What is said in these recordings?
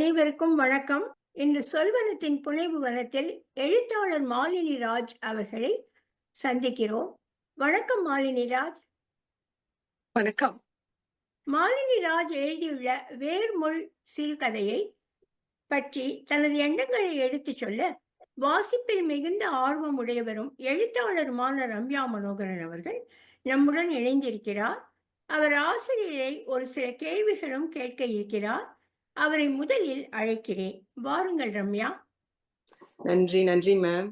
அனைவருக்கும் வணக்கம். இன்று சொல்வனத்தின் புனைவு வனத்தில் எழுத்தாளர் மாலினி ராஜ் அவர்களை சந்திக்கிறோம். வணக்கம் மாலினி ராஜ். வணக்கம். மாலினி ராஜ் எழுதியுள்ள வேர்முள் சிறுகதையை பற்றி தனது எண்ணங்களை எடுத்துச் சொல்ல வாசிப்பில் மிகுந்த ஆர்வம் உடையவரும் எழுத்தாளருமான ரம்யா மனோகரன் அவர்கள் நம்முடன் இணைந்திருக்கிறார். அவர் ஆசிரியரை ஒரு சில கேள்விகளும் கேட்க இருக்கிறார். அவரை முதலில் அழைக்கிறேன். வாருங்கள் ரம்யா. நன்றி நன்றி மேம்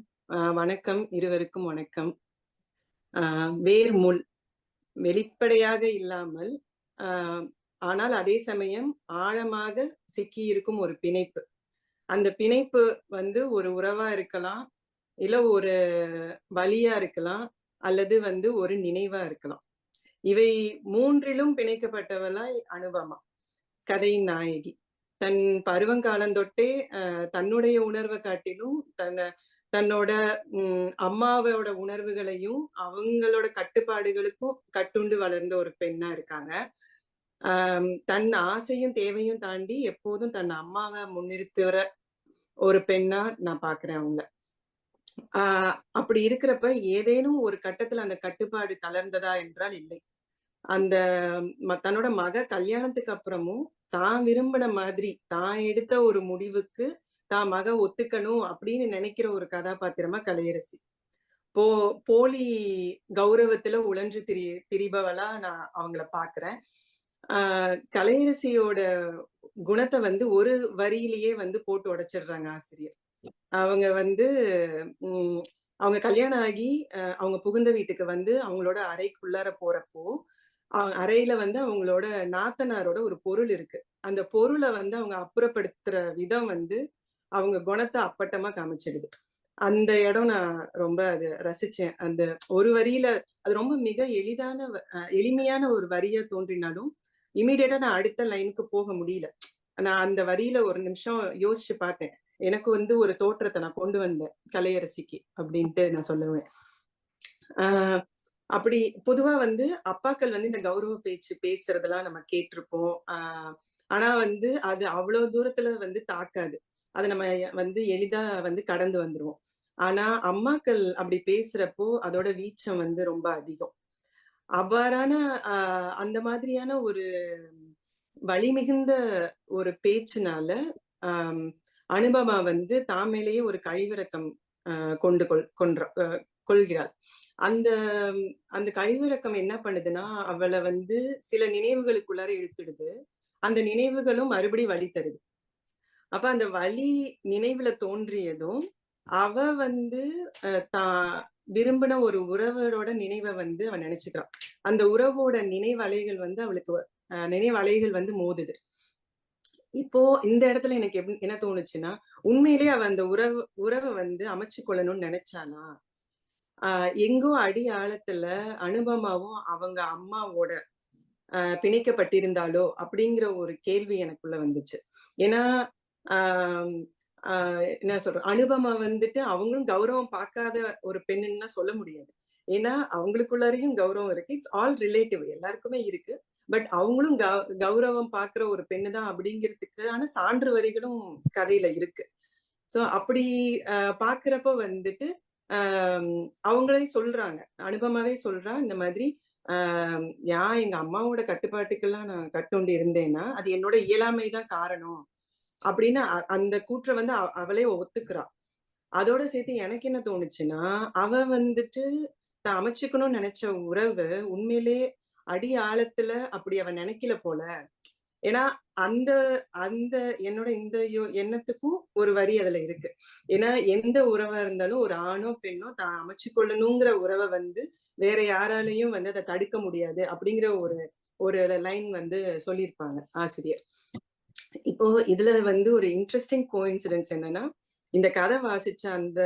வணக்கம். இருவருக்கும் வணக்கம். ஆஹ் வேர் முள் வெளிப்படையாக இல்லாமல் ஆஹ் ஆனால் அதே சமயம் ஆழமாக சிக்கி இருக்கும் ஒரு பிணைப்பு. அந்த பிணைப்பு வந்து ஒரு உறவா இருக்கலாம் இல்ல ஒரு வழியா இருக்கலாம் அல்லது வந்து ஒரு நினைவா இருக்கலாம். இவை மூன்றிலும் பிணைக்கப்பட்டவளாய் அனுபமா கதையின் நாயகி. தன் பருவங்காலந்தொட்டே தன்னுடைய உணர்வை காட்டிலும் தன்னை தன்னோட உம் அம்மாவோட உணர்வுகளையும் அவங்களோட கட்டுப்பாடுகளுக்கும் கட்டுண்டு வளர்ந்த ஒரு பெண்ணா இருக்காங்க. ஆஹ் தன் ஆசையும் தேவையும் தாண்டி எப்போதும் தன் அம்மாவை முன்னிறுத்துற ஒரு பெண்ணா நான் பாக்குறேன் அவங்க. ஆஹ் அப்படி இருக்கிறப்ப ஏதேனும் ஒரு கட்டத்துல அந்த கட்டுப்பாடு தளர்ந்ததா என்றால் இல்லை. அந்த தன்னோட மக கல்யாணத்துக்கு அப்புறமும் தான் விரும்பின மாதிரி தான் எடுத்த ஒரு முடிவுக்கு தான் மக ஒத்துக்கணும் அப்படின்னு நினைக்கிற ஒரு கதாபாத்திரமா கலையரசி. போ போலி கௌரவத்துல உழன்று திரி திரிபவளா நான் அவங்கள பாக்குறேன். ஆஹ் கலையரசியோட குணத்தை வந்து ஒரு வரியிலேயே வந்து போட்டு உடைச்சிடுறாங்க ஆசிரியர். அவங்க வந்து உம் அவங்க கல்யாணம் ஆகி அவங்க புகுந்த வீட்டுக்கு வந்து அவங்களோட அறைக்குள்ளார போறப்போ அறையில வந்து அவங்களோட நாத்தனாரோட ஒரு பொருள் இருக்கு. அந்த பொருளை வந்து அவங்க அப்புறப்படுத்துற விதம் வந்து அவங்க குணத்தை அப்பட்டமா காமிச்சிடுது. அந்த இடம் நான் ரொம்ப அது ரசிச்சேன். அந்த ஒரு வரியில அது ரொம்ப மிக எளிதான எளிமையான ஒரு வரியா தோன்றினாலும் இமீடியட்டா நான் அடுத்த லைனுக்கு போக முடியல. நான் அந்த வரியில ஒரு நிமிஷம் யோசிச்சு பார்த்தேன். எனக்கு வந்து ஒரு தோற்றத்தை நான் கொண்டு வந்தேன் கலையரசிக்கு அப்படின்ட்டு நான் சொல்லுவேன். ஆஹ் அப்படி பொதுவா வந்து அப்பாக்கள் வந்து இந்த கௌரவ பேச்சு பேசுறதெல்லாம் நம்ம கேட்டிருப்போம். ஆஹ் ஆனா வந்து அது அவ்வளவு தூரத்துல வந்து தாக்காது. அதை நம்ம வந்து எளிதா வந்து கடந்து வந்துருவோம். ஆனா அம்மாக்கள் அப்படி பேசுறப்போ அதோட வீச்சம் வந்து ரொம்ப அதிகம். அவ்வாறான ஆஹ் அந்த மாதிரியான ஒரு வழிமிகுந்த ஒரு பேச்சுனால ஆஹ் அனுபவா வந்து தாமேலேயே ஒரு கழிவிறக்கம் கொண்டு கொள் கொன்ற கொள்கிறாள். அந்த அந்த கழிவிறக்கம் என்ன பண்ணுதுன்னா அவளை வந்து சில நினைவுகளுக்குள்ளார இழுத்துடுது. அந்த நினைவுகளும் மறுபடி வழி தருது. அப்ப அந்த வழி நினைவுல தோன்றியதும் அவ வந்து தான் விரும்பின ஒரு உறவோட நினைவை வந்து அவன் நினைச்சுக்கிறான். அந்த உறவோட நினைவலைகள் வந்து அவளுக்கு நினைவலைகள் வந்து மோதுது. இப்போ இந்த இடத்துல எனக்கு என்ன தோணுச்சுன்னா உண்மையிலேயே அவ அந்த உறவு உறவை வந்து அமைச்சு கொள்ளணும்னு நினைச்சானா ஆஹ் எங்கோ அடி ஆழத்துல அனுபமாவும் அவங்க அம்மாவோட ஆஹ் பிணைக்கப்பட்டிருந்தாலோ அப்படிங்கிற ஒரு கேள்வி எனக்குள்ள வந்துச்சு. ஏன்னா ஆஹ் ஆஹ் என்ன சொல்றோம் அனுபமா வந்துட்டு அவங்களும் கௌரவம் பார்க்காத ஒரு பெண்ணுன்னா சொல்ல முடியாது. ஏன்னா அவங்களுக்குள்ளாரையும் கௌரவம் இருக்கு. இட்ஸ் ஆல் ரிலேட்டிவ் எல்லாருக்குமே இருக்கு. பட் அவங்களும் கௌரவம் பாக்குற ஒரு பெண்ணு தான் அப்படிங்கிறதுக்கான சான்று வரிகளும் கதையில இருக்கு. சோ அப்படி பாக்குறப்ப வந்துட்டு அவங்களே சொல்றாங்க. அனுபவமாவே சொல்றா இந்த மாதிரி ஆஹ் ஏன் எங்க அம்மாவோட கட்டுப்பாட்டுக்கெல்லாம் நான் கட்டுண்டு இருந்தேன்னா அது என்னோட இயலாமை தான் காரணம். அப்படின்னு அந்த கூற்றை வந்து அவளே ஒத்துக்கிறா. அதோட சேர்த்து எனக்கு என்ன தோணுச்சுன்னா அவ வந்துட்டு தான் அமைச்சுக்கணும்னு நினைச்ச உறவு உண்மையிலே அடி ஆழத்துல அப்படி அவ நினைக்கல போல. ஏன்னா அந்த அந்த என்னோட இந்த யோ எண்ணத்துக்கும் ஒரு வரி அதுல இருக்கு. ஏன்னா எந்த உறவா இருந்தாலும் ஒரு ஆணோ பெண்ணோ தான் அமைச்சு கொள்ளணுங்கிற உறவை வந்து வேற யாராலையும் வந்து அதை தடுக்க முடியாது அப்படிங்கிற ஒரு ஒரு லைன் வந்து சொல்லியிருப்பாங்க ஆசிரியர். இப்போ இதுல வந்து ஒரு இன்ட்ரெஸ்டிங் கோஇன்சிடென்ஸ் என்னன்னா இந்த கதை வாசிச்ச அந்த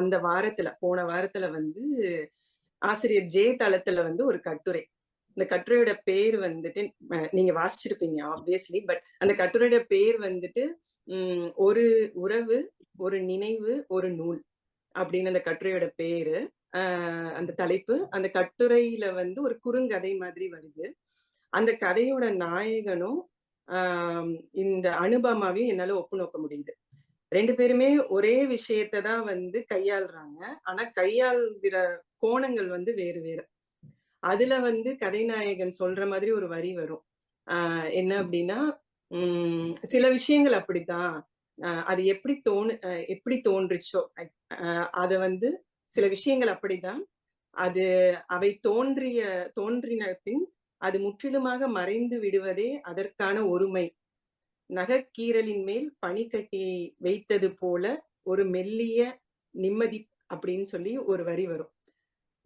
அந்த வாரத்துல போன வாரத்துல வந்து ஆசிரியர் ஜே தளத்துல வந்து ஒரு கட்டுரை. இந்த கட்டுரையோட பேர் வந்துட்டு நீங்க வாசிச்சிருப்பீங்க ஆப்வியஸ்லி பட் அந்த கட்டுரையோட பேர் வந்துட்டு உம் ஒரு உறவு ஒரு நினைவு ஒரு நூல் அப்படின்னு அந்த கட்டுரையோட பேரு. ஆஹ் அந்த தலைப்பு. அந்த கட்டுரையில வந்து ஒரு குறுங்கதை மாதிரி வருது. அந்த கதையோட நாயகனும் ஆஹ் இந்த அனுபமாவையும் என்னால ஒப்பு நோக்க முடியுது. ரெண்டு பேருமே ஒரே விஷயத்தை தான் வந்து கையாளுறாங்க. ஆனா கையாளுகிற கோணங்கள் வந்து வேறு வேறு. அதுல வந்து கதைநாயகன் சொல்ற மாதிரி ஒரு வரி வரும். ஆஹ் என்ன அப்படின்னா உம் சில விஷயங்கள் அப்படித்தான். ஆஹ் அது எப்படி தோணு எப்படி தோன்றுச்சோ அத வந்து சில விஷயங்கள் அப்படிதான் அது அவை தோன்றிய தோன்றின பின் அது முற்றிலுமாக மறைந்து விடுவதே அதற்கான ஒருமை. நகக்கீரலின் மேல் பனிக்கட்டியை வைத்தது போல ஒரு மெல்லிய நிம்மதி அப்படின்னு சொல்லி ஒரு வரி வரும்.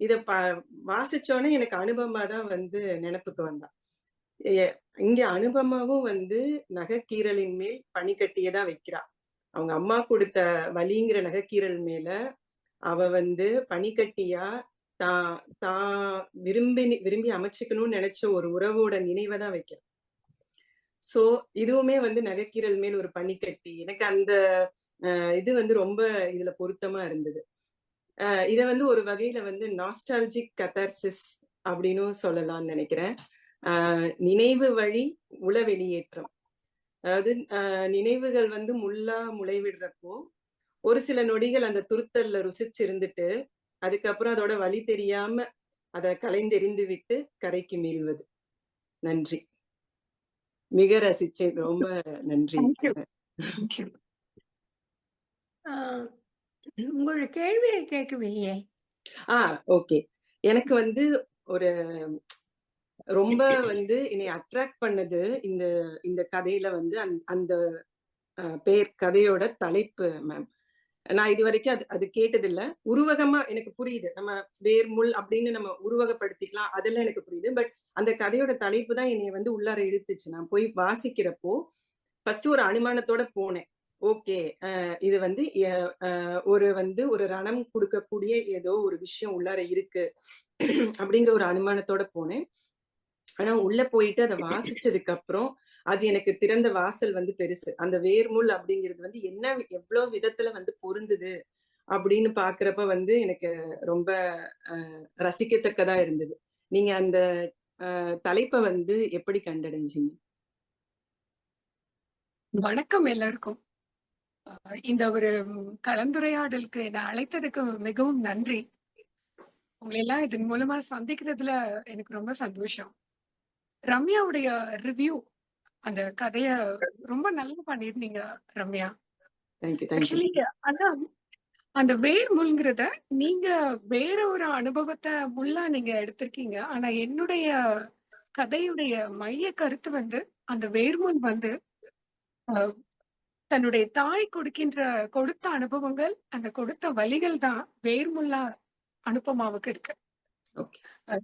இத ப வாசிச்சோன்னே எனக்கு அனுபமா தான் வந்து நினப்புக்கு வந்தான். இங்க அனுபமாவும் வந்து நகைக்கீரலின் மேல் பனிக்கட்டியை தான் வைக்கிறா. அவங்க அம்மா கொடுத்த வலிங்கிற நகைக்கீரல் மேல அவ வந்து பனிக்கட்டியா தான் தான் விரும்பி விரும்பி அமைச்சுக்கணும்னு நினைச்ச ஒரு உறவோட நினைவை தான் வைக்கிறா. சோ இதுவுமே வந்து நகைக்கீரல் மேல் ஒரு பனிக்கட்டி எனக்கு அந்த இது வந்து ரொம்ப இதுல பொருத்தமா இருந்தது. இத வந்து ஒரு வகையில வந்து நாஸ்டாலஜிக் கதர்சிஸ் அப்படின்னு சொல்லலாம்னு நினைக்கிறேன். நினைவு வழி உள வெளியேற்றம். அதாவது நினைவுகள் வந்து முள்ளா முளைவிடுறப்போ ஒரு சில நொடிகள் அந்த துருத்தல்ல ருசிச்சு இருந்துட்டு அதுக்கப்புறம் அதோட வழி தெரியாம அதை கலைந்தெறிந்து விட்டு கரைக்கு மீள்வது. நன்றி. மிக ரசிச்சேன். ரொம்ப நன்றி. ஆஹ் உங்களோட கேள்வியை கேட்கவில்லையே. ஆ ஓகே. எனக்கு வந்து ஒரு ரொம்ப வந்து என்னை அட்ராக்ட் பண்ணது இந்த இந்த கதையில வந்து அந்த அந்த பேர் கதையோட தலைப்பு மேம் நான் இது வரைக்கும் அது அது கேட்டதில்ல. உருவகமா எனக்கு புரியுது. நம்ம வேர்முள் அப்படின்னு நம்ம உருவகப்படுத்திக்கலாம். அதெல்லாம் எனக்கு புரியுது. பட் அந்த கதையோட தலைப்பு தான் என்னை வந்து உள்ளார இழுத்துச்சு. நான் போய் வாசிக்கிறப்போ ஃபர்ஸ்ட் ஒரு அனுமானத்தோட போனேன். ஓகே. இது வந்து ஒரு வந்து ஒரு ரணம் கொடுக்கக்கூடிய ஏதோ ஒரு விஷயம் உள்ளார இருக்கு அப்படிங்கிற ஒரு அனுமானத்தோட போனேன். ஆனா உள்ள போயிட்டு அதை வாசிச்சதுக்கு அப்புறம் அது எனக்கு திறந்த வாசல் வந்து பெருசு. அந்த வேர்முள் அப்படிங்கிறது வந்து என்ன எவ்வளவு விதத்துல வந்து பொருந்துது அப்படின்னு பாக்குறப்ப வந்து எனக்கு ரொம்ப அஹ், ரசிக்கத்தக்கதா இருந்தது. நீங்க அந்த அஹ், தலைப்பை வந்து எப்படி கண்டடைஞ்சீங்க? வணக்கம் எல்லாருக்கும். இந்த ஒரு கலந்துரையாடலுக்கு என்னை அழைத்ததுக்கு மிகவும் நன்றி. உங்களை எல்லாம் இதன் மூலமா சந்திக்கிறதுல எனக்கு ரொம்ப சந்தோஷம். ரம்யாவுடைய ரிவ்யூ அந்த கதைய ரொம்ப நல்லா பண்ணிருந்தீங்க ரம்யா. ஆக்சுவலி ஆனா அந்த வேர் முள்ங்கிறத நீங்க வேற ஒரு அனுபவத்தை முள்ளா நீங்க எடுத்திருக்கீங்க. ஆனா என்னுடைய கதையுடைய மைய கருத்து வந்து அந்த வேர்முள் வந்து தன்னுடைய தாய் கொடுக்கின்ற கொடுத்த அனுபவங்கள் அந்த கொடுத்த வழிகள் தான் வேர்முள்ளா அனுபமாவுக்கு இருக்கு.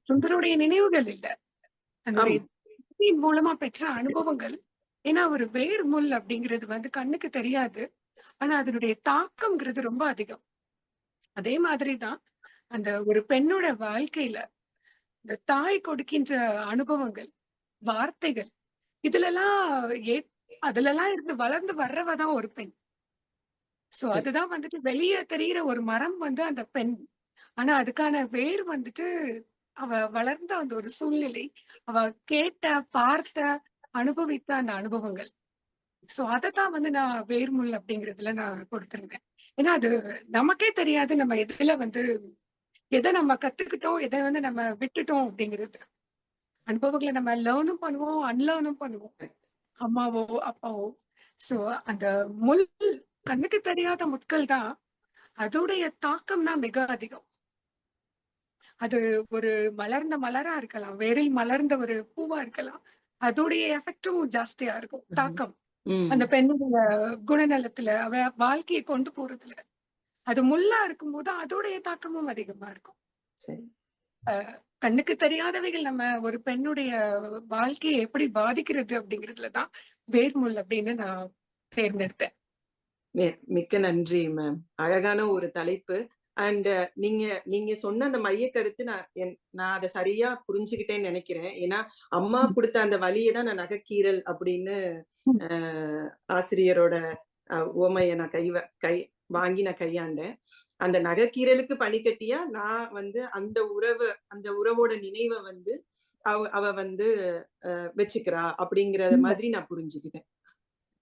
சுந்தருடைய நினைவுகள் இல்ல. தன்னுடைய மூலமா பெற்ற அனுபவங்கள். ஏன்னா ஒரு வேர்முள் அப்படிங்கிறது வந்து கண்ணுக்கு தெரியாது. ஆனா அதனுடைய தாக்கம்ங்கிறது ரொம்ப அதிகம். அதே மாதிரிதான் அந்த ஒரு பெண்ணோட வாழ்க்கையில இந்த தாய் கொடுக்கின்ற அனுபவங்கள் வார்த்தைகள் இதுலலாம் ஏ அதுலலாம் இருந்து வளர்ந்து வர்றவ தான் ஒரு பெண். சோ அதுதான் வந்துட்டு வெளியே தெரியிற ஒரு மரம் வந்து அந்த பெண். ஆனா அதுக்கான வேர் வந்துட்டு அவ வளர்ந்த அந்த ஒரு சூழ்நிலை. அவ கேட்ட பார்த்த அனுபவித்த அந்த அனுபவங்கள். சோ அதத்தான் வந்து நான் வேர்முள் அப்படிங்கறதுல நான் கொடுத்திருந்தேன். ஏன்னா அது நமக்கே தெரியாது நம்ம எதுல வந்து எதை நம்ம கத்துக்கிட்டோம் எதை வந்து நம்ம விட்டுட்டோம் அப்படிங்கிறது. அனுபவங்களை நம்ம லேர்னும் பண்ணுவோம் அன்லேர்னும் பண்ணுவோம். அம்மாவோ அப்பாவோ. சோ அந்த முள் கண்ணுக்கு தெரியாத முட்கள் தான் அதோடைய தாக்கம் தான் மிக அதிகம். அது ஒரு மலர்ந்த மலரா இருக்கலாம். வேரில் மலர்ந்த ஒரு பூவா இருக்கலாம். அதோடைய எஃபெக்டும் ஜாஸ்தியா இருக்கும். தாக்கம். அந்த பெண்ணுடைய குணநலத்துல அவ வாழ்க்கையை கொண்டு போறதுல. அது முள்ளா இருக்கும்போது அதோடைய தாக்கமும் அதிகமா இருக்கும். சரி. கண்ணுக்கு தெரியாதவைகள் நம்ம ஒரு பெண்ணுடைய வாழ்க்கையை எப்படி பாதிக்கிறது அப்படிங்கிறதுலதான் வேர்முள் அப்படின்னு நான் தேர்ந்தெடுத்தேன். மிக்க நன்றி மேம் அழகான ஒரு தலைப்பு. அண்ட் நீங்க நீங்க சொன்ன அந்த மைய கருத்து நான் நான் அதை சரியா புரிஞ்சுக்கிட்டேன்னு நினைக்கிறேன். ஏன்னா அம்மா கொடுத்த அந்த வழியை தான் நான் நகைக்கீரல் அப்படின்னு ஆசிரியரோட உவமையை நான் கை கை வாங்கி நான் கையாண்டேன். அந்த நகைக்கீரலுக்கு பனிக்கட்டியா நான் வந்து அந்த உறவு அந்த உறவோட நினைவை வந்து அவ அவ வந்து வச்சுக்கிறா அப்படிங்கறத. மாதிரி நான் புரிஞ்சுக்கிட்டேன்.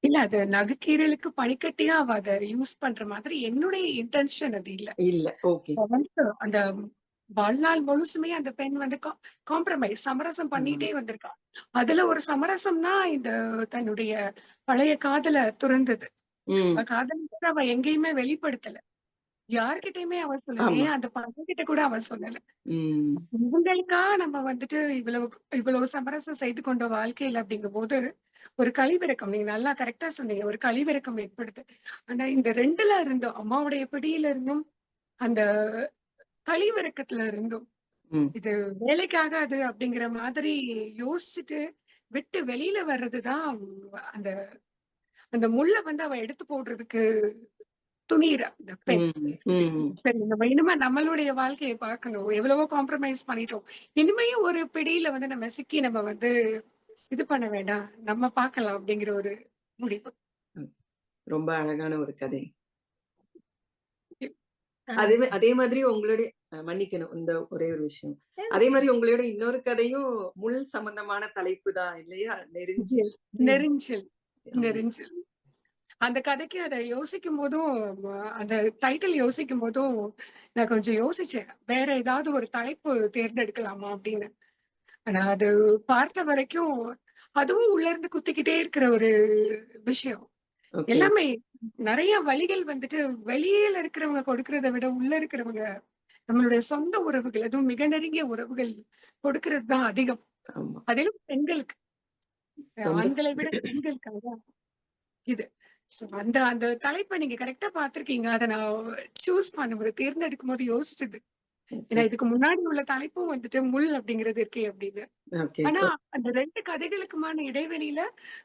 இல்ல அது நகைக்கீரலுக்கு பனிக்கட்டியா அவ அத யூஸ் பண்ற மாதிரி என்னுடைய இன்டென்ஷன் அது இல்ல. இல்ல ஓகே. அந்த வாழ்நாள் முழுசுமே அந்த பெண் வந்து காம்ப்ரமைஸ் சமரசம் பண்ணிட்டே வந்திருக்கா. அதுல ஒரு சமரசம் தான் இந்த தன்னுடைய பழைய காதல துறந்தது. காதலிச்சு அவ எங்கேயுமே வெளிப்படுத்தல. யார்கிட்டயுமே அவ சொல்லல. ஏன் அந்த பையன்கிட்ட கூட அவ சொல்லல. ம். இவங்களுக்கா நம்ம வந்துட்டு இவ்வளவு இவ்வளவு சமரசம் செய்து கொண்ட வாழ்க்கையில அப்படிங்கும் போது ஒரு கழிவிறக்கம் நீங்க நல்லா கரெக்டா சொன்னீங்க. ஒரு கழிவிறக்கம் ஏற்படுது. ஆனா இந்த ரெண்டுல இருந்தும் அம்மாவுடைய பிடியில இருந்தும் அந்த கழிவிறக்கத்துல இருந்தும் இது வேலைக்காகாது அப்படிங்கிற மாதிரி யோசிச்சுட்டு விட்டு வெளியில வர்றதுதான் அந்த அந்த முள்ள வந்து அவ எடுத்து போடுறதுக்கு துணியிறா நம்ம இனிமே நம்மளுடைய வாழ்க்கையை பார்க்கணும். எவ்வளவோ காம்ப்ரமைஸ் பண்ணிட்டோம். இனிமேயும் ஒரு பிடியில வந்து நம்ம சிக்கி நம்ம வந்து இது பண்ண வேண்டாம். நம்ம பார்க்கலாம் அப்படிங்கிற ஒரு முடிவு. ரொம்ப அழகான ஒரு கதை. அதே அதே மாதிரி உங்களுடைய மன்னிக்கணும் இந்த ஒரே ஒரு விஷயம். அதே மாதிரி உங்களோட இன்னொரு கதையும் முள் சம்பந்தமான தலைப்பு தான் இல்லையா? நெருஞ்சில். நெரிஞ்சல். நெரிஞ்சல். அந்த கதைக்கு அதை யோசிக்கும் போதும் அந்த டைட்டில் யோசிக்கும் போதும் நான் கொஞ்சம் யோசிச்சேன். வேற ஏதாவது ஒரு தலைப்பு தேர்ந்தெடுக்கலாமா அப்படின்னு. ஆனா அது பார்த்த வரைக்கும் அதுவும் உள்ள இருந்து குத்திக்கிட்டே இருக்கிற ஒரு விஷயம். எல்லாமே நிறைய வழிகள் வந்துட்டு வெளியில இருக்கிறவங்க கொடுக்கறதை விட உள்ள இருக்கிறவங்க நம்மளுடைய சொந்த உறவுகள் அதுவும் மிக நெருங்கிய உறவுகள் கொடுக்கறது தான் அதிகம். அதிலும் பெண்களுக்கு. ஆண்களை விட பெண்களுக்காக இது. அந்த அந்த தலைப்பை நீங்க கரெக்டா பாத்திருக்கீங்க அதை நான் சூஸ் பண்ணும்போது தேர்ந்தெடுக்கும் போது யோசிச்சது. ஏன்னா இதுக்கு முன்னாடி உள்ள தலைப்பும் வந்துட்டு முள் அப்படிங்கிறது இருக்கே அப்படின்னு. ஆனா அந்த ரெண்டு கதைகளுக்குமான இடைவெளியில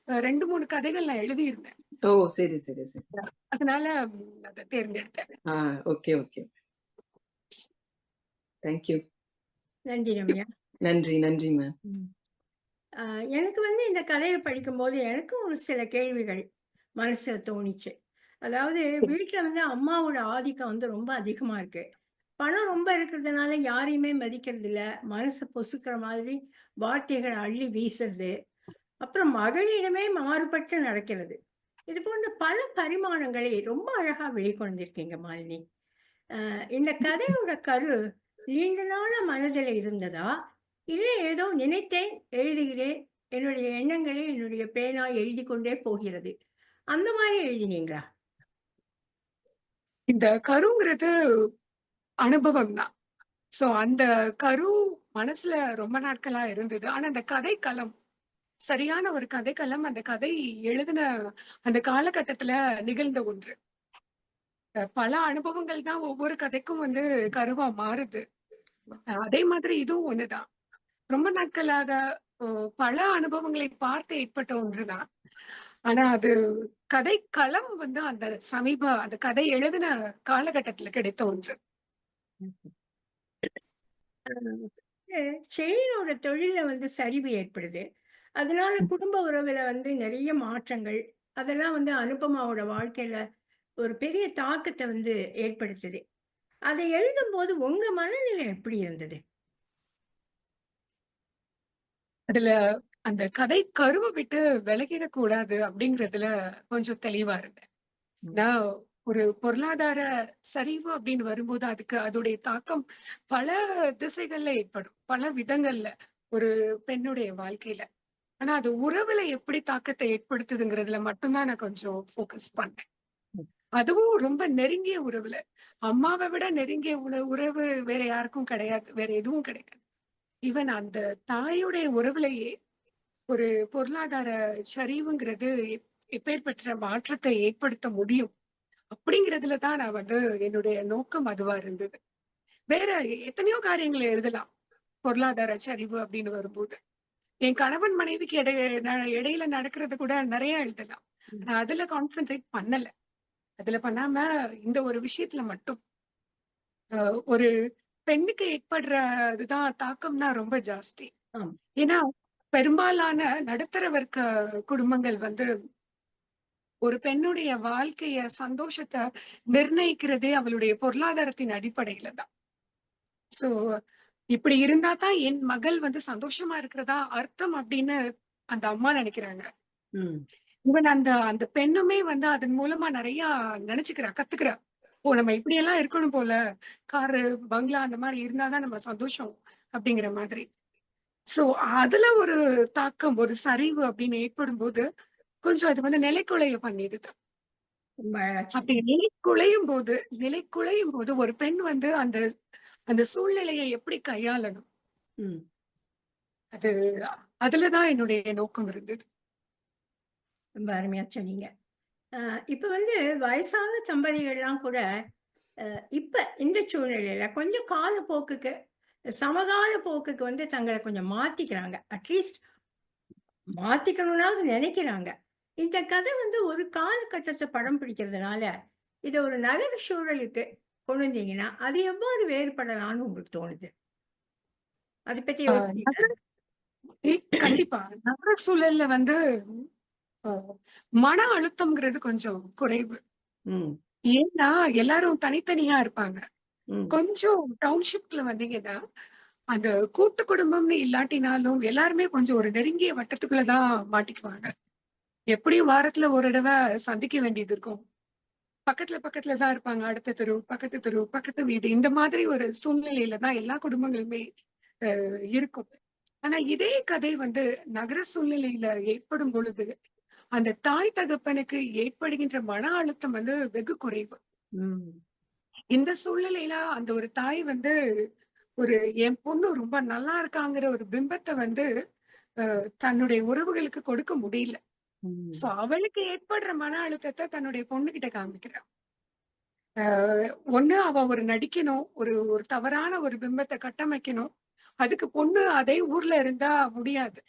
ரெண்டு மூணு கதைகள் நான் எழுதியிருந்தேன். ஓ சரி சரி சரி. அதனால அதை தேர்ந்தெடுத்தேன். ஓகே ஓகே தேங்க்யூ நன்றி ரம்யா. நன்றி நன்றி மேம் ஆஹ் எனக்கு வந்து இந்த கதையை படிக்கும்போது எனக்கும் ஒரு சில கேள்விகள். மனசுல தோணிச்சு. அதாவது வீட்டுல வந்து அம்மாவோட ஆதிக்கம் வந்து ரொம்ப அதிகமா இருக்கு. பணம் ரொம்ப இருக்கிறதுனால யாரையுமே மதிக்கிறது இல்ல மனசை பொசுக்கிற மாதிரி வார்த்தைகளை அள்ளி வீசுறது. அப்புறம் மகளிடமே மாறுபட்டு நடக்கிறது. இது போன்ற பல பரிமாணங்களை ரொம்ப அழகா வெளிக்கொண்டிருக்கீங்க மாலினி. இந்த கதையோட கரு நீண்ட நாள மனதில் இருந்ததா? இல்லை ஏதோ நினைத்தேன் எழுதுகிறேன் என்னுடைய எண்ணங்களை என்னுடைய பேனா எழுதி கொண்டே போகிறது. அந்த மாதிரி எழுதினீங்களா? இந்த கருங்கிறது அனுபவம் தான் சோ அந்த கரு மனசுல ரொம்ப நாட்களா இருந்தது. ஆனா அந்த கதை களம் சரியான ஒரு கதைக்களம் அந்த கதை எழுதின அந்த காலகட்டத்துல நிகழ்ந்த ஒன்று. பல அனுபவங்கள் தான் ஒவ்வொரு கதைக்கும் வந்து கருவா மாறுது. அதே மாதிரி இதுவும் ஒண்ணுதான். ரொம்ப நாட்களாக பல அனுபவங்களை பார்த்து ஏற்பட்ட ஒன்றுதான். ஆனா அது கதை களம் வந்து அந்த சமீப அந்த கதை எழுதின காலகட்டத்துல கிடைத்த ஒன்று. அஹ் செழியனோட தொழில வந்து சரிவு ஏற்படுது. அதனால குடும்ப உறவுல வந்து நிறைய மாற்றங்கள் அதெல்லாம் வந்து அனுபமாவோட வாழ்க்கையில ஒரு பெரிய தாக்கத்தை வந்து ஏற்படுத்துது. அதை எழுதும்போது உங்க மனநிலை எப்படி இருந்தது? அதுல அந்த கதை கருவை விட்டு விலகிடக்கூடாது அப்படிங்கறதுல கொஞ்சம் தெளிவா இருந்தேன். நான் ஒரு பொருளாதார சரிவு அப்படின்னு வரும்போது அதுக்கு அதோடைய தாக்கம் பல திசைகள்ல ஏற்படும். பல விதங்கள்ல. ஒரு பெண்ணுடைய வாழ்க்கையில. ஆனா அது உறவுல எப்படி தாக்கத்தை ஏற்படுத்துதுங்கிறதுல மட்டும்தான் நான் கொஞ்சம் ஃபோக்கஸ் பண்ணேன். அதுவும் ரொம்ப நெருங்கிய உறவுல. அம்மாவை விட நெருங்கிய உறவு வேற யாருக்கும் கிடையாது. வேற எதுவும் கிடையாது. ஈவன் அந்த தாயுடைய உறவுலயே ஒரு பொருளாதார சரிவுங்கிறது எப்- எப்பேற்பட்ட மாற்றத்தை ஏற்படுத்த முடியும். அப்படிங்கிறதுல தான் நான் வந்து என்னுடைய நோக்கம் அதுவா இருந்தது. வேற எத்தனையோ காரியங்களை எழுதலாம். பொருளாதார சரிவு அப்படின்னு வரும்போது. என் கணவன் மனைவிக்கு இடை ந- இடையில நடக்கிறது கூட நிறைய எழுதலாம். நான் அதுல கான்சென்ட்ரேட் பண்ணல. அதுல பண்ணாம இந்த ஒரு விஷயத்துல மட்டும். ஒரு பெண்ணுக்கு ஏற்படுற இதுதான் தாக்கம் தான் ரொம்ப ஜாஸ்தி. ஏன்னா பெரும்பாலான நடுத்தர வர்க்க குடும்பங்கள் வந்து ஒரு பெண்ணுடைய வாழ்க்கைய சந்தோஷத்தை நிர்ணயிக்கிறதே அவளுடைய பொருளாதாரத்தின் அடிப்படையில தான். சோ இப்படி இருந்தா தான் என் மகள் வந்து சந்தோஷமா இருக்கிறதா அர்த்தம் அப்படின்னு அந்த அம்மா நினைக்கிறாங்க. ம். ஈவன் அந்த அந்த பெண்ணுமே வந்து அதன் மூலமா நிறைய நினைச்சுக்கிறா கத்துக்கிறா. ஓ நம்ம இப்படி எல்லாம் இருக்கணும் போல. காரு பங்களா அந்த மாதிரி இருந்தாதான் நம்ம சந்தோஷம் அப்படிங்கிற மாதிரி. சோ அதுல ஒரு தாக்கம் ஒரு சரிவு அப்படின்னு ஏற்படும் போது கொஞ்சம் அது வந்து நிலைக்குலைய பண்ணிடுது. அப்படி நிலை குலையும் போது நிலை குலையும் போது ஒரு பெண் வந்து அந்த அந்த சூழ்நிலையை எப்படி கையாளணும். அது அதுலதான் என்னுடைய நோக்கம் இருந்தது. ரொம்ப அருமையா சொன்னீங்க. இப்ப வந்து வயசான தம்பதிகள்லாம் கூட இப்ப இந்த சூழ்நிலையில கொஞ்சம் காலப்போக்குக்கு சமகால போக்குக்கு வந்து தங்களை கொஞ்சம் மாத்திக்கிறாங்க. அட்லீஸ்ட் மாத்திக்கணும்னாவது நினைக்கிறாங்க. இந்த கதை வந்து ஒரு காலகட்டத்தை படம் பிடிக்கிறதுனால இதை ஒரு நகர சூழலுக்கு கொண்டு வந்தீங்கன்னா அது எவ்வாறு வேறுபடலாம்னு உங்களுக்கு தோணுது? அதை பத்தி கண்டிப்பா. நகர சூழல்ல வந்து மன அழுத்தம்ங்கிறது கொஞ்சம் குறைவு. ஏன்னா எல்லாரும் தனித்தனியா இருப்பாங்க. ம். கொஞ்சம் டவுன்ஷிப்ல வந்தீங்கன்னா அந்த கூட்டு குடும்பம்னு இல்லாட்டினாலும் எல்லாருமே கொஞ்சம் ஒரு நெருங்கிய வட்டத்துக்குள்ளதான் மாட்டிக்குவாங்க எப்படியும் வாரத்துல ஒரு தடவை சந்திக்க வேண்டியது இருக்கும் பக்கத்துல பக்கத்துல தான் இருப்பாங்க அடுத்த தெரு பக்கத்து தெரு பக்கத்து வீடு இந்த மாதிரி ஒரு சூழ்நிலையில தான் எல்லா குடும்பங்களுமே இருக்கும் ஆனா இதே கதை வந்து நகர சூழ்நிலையில ஏற்படும் பொழுது அந்த தாய் தகப்பனுக்கு ஏற்படுகின்ற மன அழுத்தம் வந்து வெகு குறைவு ம். இந்த சூழ்நிலையில அந்த ஒரு தாய் வந்து ஒரு என் பொண்ணு ரொம்ப நல்லா இருக்காங்கிற ஒரு பிம்பத்தை வந்து தன்னுடைய உறவுகளுக்கு கொடுக்க முடியல. சோ அவளுக்கு ஏற்படுற மன அழுத்தத்தை தன்னுடைய பொண்ணு கிட்ட காமிக்கிறா. ஆஹ் ஒண்ணு அவ ஒரு நடிக்கணும் ஒரு ஒரு தவறான ஒரு பிம்பத்தை கட்டமைக்கணும். அதுக்கு பொண்ணு அதே ஊர்ல இருந்தா முடியாது.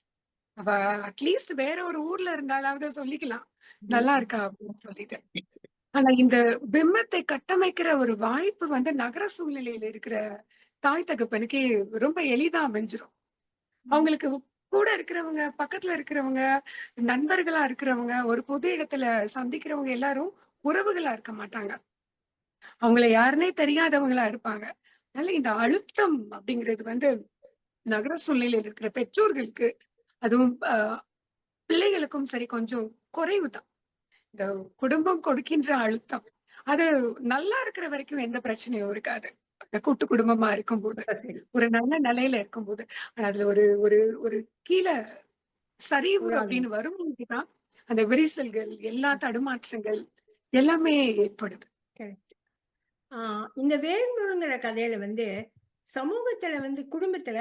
அவ அட்லீஸ்ட் வேற ஒரு ஊர்ல இருந்தாலாவது சொல்லிக்கலாம். நல்லா இருக்கா அப்படின்னு சொல்லிட்டு. ஆனா இந்த பிம்பத்தை கட்டமைக்கிற ஒரு வாய்ப்பு வந்து நகர சூழ்நிலையில இருக்கிற தாய் தகப்பனுக்கு ரொம்ப எளிதா அமைஞ்சிரும். அவங்களுக்கு கூட இருக்கிறவங்க பக்கத்துல இருக்கிறவங்க நண்பர்களா இருக்கிறவங்க ஒரு பொது இடத்துல சந்திக்கிறவங்க எல்லாரும் உறவுகளா இருக்க மாட்டாங்க. அவங்கள யாருன்னே தெரியாதவங்களா இருப்பாங்க. அதனால இந்த அழுத்தம் அப்படிங்கிறது வந்து நகர சூழ்நிலையில் இருக்கிற பெற்றோர்களுக்கு அதுவும் பிள்ளைகளுக்கும் சரி கொஞ்சம் குறைவுதான் இந்த குடும்பம் கொடுக்கின்ற அழுத்தம் அது நல்லா இருக்கிற வரைக்கும் எந்த பிரச்சனையும் இருக்காது. அந்த கூட்டு குடும்பமா இருக்கும்போது சரி. ஒரு நல்ல நிலையில இருக்கும்போது ஆனா அதுல ஒரு ஒரு ஒரு கீழே சரிவு அப்படின்னு வரும்போதுதான் அந்த விரிசல்கள் எல்லா தடுமாற்றங்கள் எல்லாமே ஏற்படுது. ஆஹ் இந்த வேல்முருங்கிற கதையில வந்து சமூகத்துல வந்து குடும்பத்துல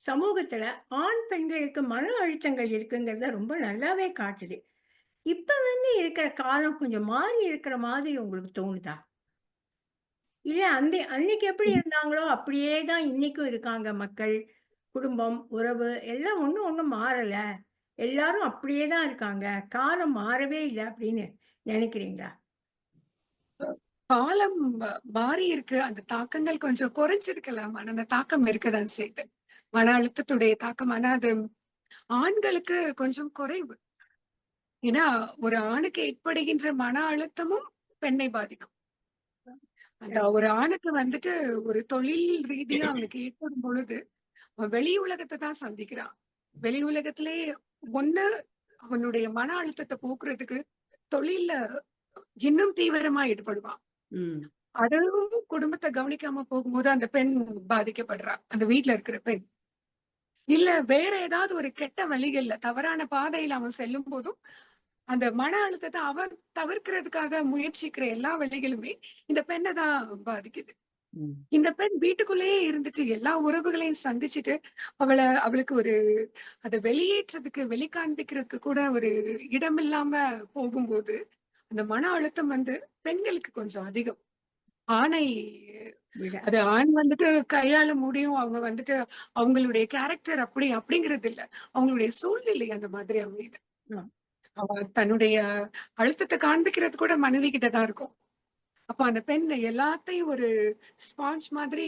சமூகத்துல ஆண் பெண்களுக்கு மன அழுத்தங்கள் இருக்குங்கிறத ரொம்ப நல்லாவே காட்டுது. இப்ப வந்து இருக்கிற காலம் கொஞ்சம் மாறி இருக்கிற மாதிரி உங்களுக்கு தோணுதா? இல்ல அந்த அன்னைக்கு எப்படி இருந்தாங்களோ அப்படியே தான் இன்னைக்கும் இருக்காங்க மக்கள் குடும்பம் உறவு எல்லாம் ஒண்ணும் ஒண்ணும் மாறல. எல்லாரும் அப்படியே தான் இருக்காங்க. காலம் மாறவே இல்லை அப்படின்னு நினைக்கிறீங்களா? காலம் மாறி இருக்கு. அந்த தாக்கங்கள் கொஞ்சம் குறைஞ்சிருக்கலாம். ஆனா அந்த தாக்கம் இருக்கதான் செய்யுது. மன அழுத்தத்துடைய தாக்கம். ஆனா அது ஆண்களுக்கு கொஞ்சம் குறைவு. ஏன்னா ஒரு ஆணுக்கு ஏற்படுகின்ற மன அழுத்தமும் பெண்ணை பாதிக்கும். அந்த ஒரு ஆணுக்கு வந்துட்டு ஒரு தொழில் ரீதியா அவனுக்கு ஏற்படும் பொழுது அவன் வெளி உலகத்தை தான் சந்திக்கிறான். வெளி உலகத்திலே ஒண்ணு அவனுடைய மன அழுத்தத்தை போக்குறதுக்கு தொழில்ல இன்னும் தீவிரமா ஈடுபடுவான். அதுவும் குடும்பத்தை கவனிக்காம போகும்போது அந்த பெண் பாதிக்கப்படுறா அந்த வீட்ல இருக்கிற பெண். இல்ல வேற ஏதாவது ஒரு கெட்ட வழிகள்ல தவறான பாதையில அவன் செல்லும் போதும் அந்த மன அழுத்தத்தை அவன் தவிர்க்கிறதுக்காக முயற்சிக்கிற எல்லா வழிகளுமே இந்த பெண்ணை தான் பாதிக்குது. இந்த பெண் வீட்டுக்குள்ளேயே இருந்துட்டு எல்லா உறவுகளையும் சந்திச்சுட்டு அவளை அவளுக்கு ஒரு அதை வெளியேற்றதுக்கு வெளிக்காண்பிக்கிறதுக்கு கூட ஒரு இடம் இல்லாம போகும்போது அந்த மன அழுத்தம் வந்து பெண்களுக்கு கொஞ்சம் அதிகம். ஆணை அது ஆண் வந்துட்டு கையாள முடியும். அவங்க வந்துட்டு அவங்களுடைய கேரக்டர் அப்படி அப்படிங்கிறது இல்ல. அவங்களுடைய சூழ்நிலை அந்த மாதிரி அமையுது. அவ தன்னுடைய அழுத்தத்தை காண்பிக்கிறது கூட மனைவி கிட்ட தான் இருக்கும். அப்ப அந்த பெண் எல்லாத்தையும் ஒரு ஸ்பாஞ்ச் மாதிரி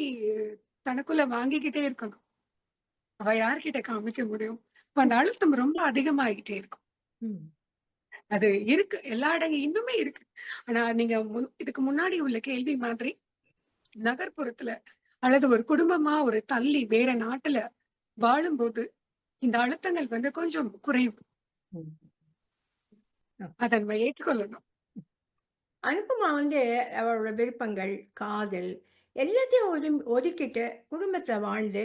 தனக்குள்ள வாங்கிக்கிட்டே இருக்கணும். அவ யார்கிட்ட காமிக்க முடியும்? அப்ப அந்த அழுத்தம் ரொம்ப அதிகமாகிட்டே இருக்கும். அது இருக்கு. எல்லா இடங்க இன்னுமே இருக்கு. ஆனா நீங்க இதுக்கு முன்னாடி உள்ள கேள்வி மாதிரி நகர்ப்புறத்துல அல்லது ஒரு குடும்பமா ஒரு தள்ளி வேற நாட்டுல வாழும்போது இந்த அழுத்தங்கள் வந்து கொஞ்சம் குறையும். அதை நம்ம ஏற்றுக்கொள்ளணும் அனுப்புமா வந்து அவரோட விருப்பங்கள், காதல் எல்லாத்தையும் ஒது ஒதுக்கிட்டு குடும்பத்தில் வாழ்ந்து,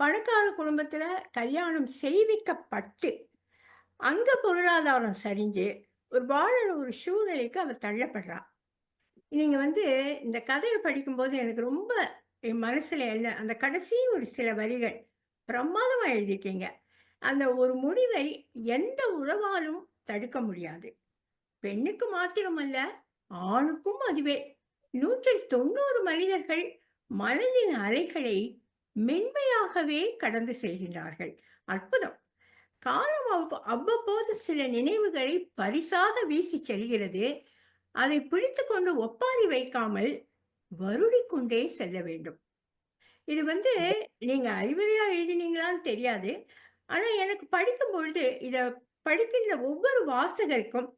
பணக்கார குடும்பத்தில் கல்யாணம் செய்விக்கப்பட்டு, அங்கே பொருளாதாரம் சரிஞ்சு, ஒரு வாழற ஒரு சூழ்நிலைக்கு அவர் தள்ளப்படுறான் நீங்கள் வந்து இந்த கதையை படிக்கும்போது எனக்கு ரொம்ப என் மனசில் என்ன அந்த கடைசி ஒரு சில வரிகள் பிரமாதமாக எழுதியிருக்கீங்க. அந்த ஒரு முடிவை எந்த உறவாலும் தடுக்க முடியாது. பெண்ணுக்கு மாத்திரமல்ல, ஆணுக்கும் அதுவே. 190 மனிதர்கள் மனதின் அலைகளை மென்மையாகவே கடந்து செல்கின்றார்கள். அற்புதம்! காலம் அவ் அவ்வப்போது சில நினைவுகளை பரிசாக வீசிச் செல்கிறது. அதை பிடித்துக்கொண்டு ஒப்பாரி வைக்காமல் வருடிக் கொண்டே செல்ல வேண்டும். இது வந்து நீங்க அறிவுரையா எழுதினீங்களான்னு தெரியாது. ஆனா எனக்கு படிக்கும்பொழுது, இத படிக்கின்ற ஒவ்வொரு வாசகருக்கும்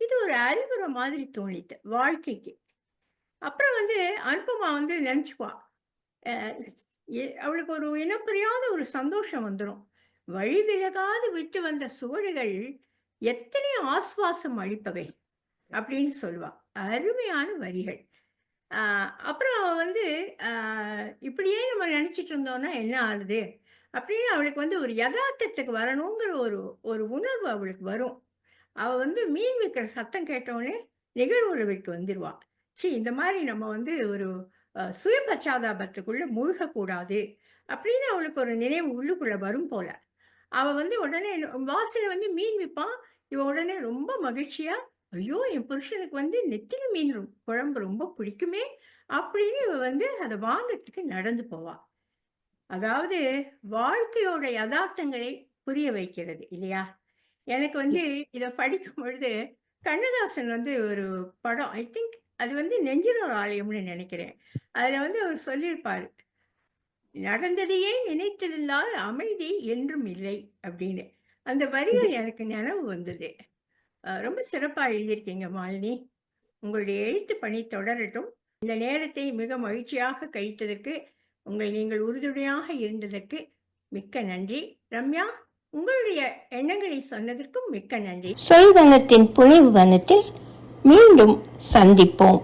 இது ஒரு அறிவுரை மாதிரி தோணிட்டு வாழ்க்கைக்கு. அப்புறம் வந்து அனுபமா வந்து நினச்சிக்குவா எ அவளுக்கு ஒரு இனப்புரியாத ஒரு சந்தோஷம் வந்துடும் "வழி விலகாது விட்டு வந்த சுவடுகள் எத்தனை ஆஸ்வாசம் அளிப்பவை" அப்படின்னு சொல்லுவா. அருமையான வரிகள். அப்புறம் வந்து இப்படியே நம்ம நினச்சிட்டு இருந்தோம்னா என்ன ஆகுது அப்படின்னு அவளுக்கு வந்து ஒரு எதார்த்தத்துக்கு வரணுங்கிற ஒரு ஒரு உணர்வு அவளுக்கு வரும். அவள் வந்து மீன் விற்கிற சத்தம் கேட்டவுடனே நிகழ்வுறவிற்கு வந்துடுவாள் ச்சீ! இந்த மாதிரி நம்ம வந்து ஒரு சுய பச்சாதாபத்துக்குள்ளே மூழ்கக்கூடாது. அப்படின்னு அவளுக்கு ஒரு நினைவு உள்ளுக்குள்ளே வரும் போல. அவள் வந்து உடனே வாசல்ல வந்து மீன் விற்பான் இவன் உடனே ரொம்ப மகிழ்ச்சியாக "ஐயோ! என் புருஷனுக்கு வந்து நெத்திலி மீன் குழம்பு ரொம்ப பிடிக்குமே" அப்படின்னு இவ வந்து அதை வாங்கிறதுக்கு நடந்து போவாள் அதாவது வாழ்க்கையோட எதார்த்தங்களை புரிய வைக்கிறது இல்லையா? எனக்கு வந்து. இத படிக்கும் பொழுது, கண்ணதாசன் வந்து ஒரு படம் ஐ திங்க் அது வந்து நெஞ்சில் ஆலயம்னு நெனைக்கிறேன். அதுல வந்து அவர் சொல்லியிருப்பாரு. "நடந்ததையே நினைத்திருந்தால் அமைதி என்றும் இல்லை" அப்படின்னு. அந்த வரிகள் எனக்கு நினைவு வந்தது. ரொம்ப சிறப்பா எழுதியிருக்கீங்க மாலினி. உங்களுடைய எழுத்து பணி தொடரட்டும். இந்த நேரத்தை மிக மகிழ்ச்சியாக கழித்ததற்கு, உங்கள் நீங்கள் உறுதுணையாக இருந்ததற்கு மிக்க நன்றி. ரம்யா, உங்களுடைய எண்ணங்களை சொன்னதற்கும் மிக்க நன்றி. சொல்வனத்தின் புனைவு வனத்தில் மீண்டும் சந்திப்போம்.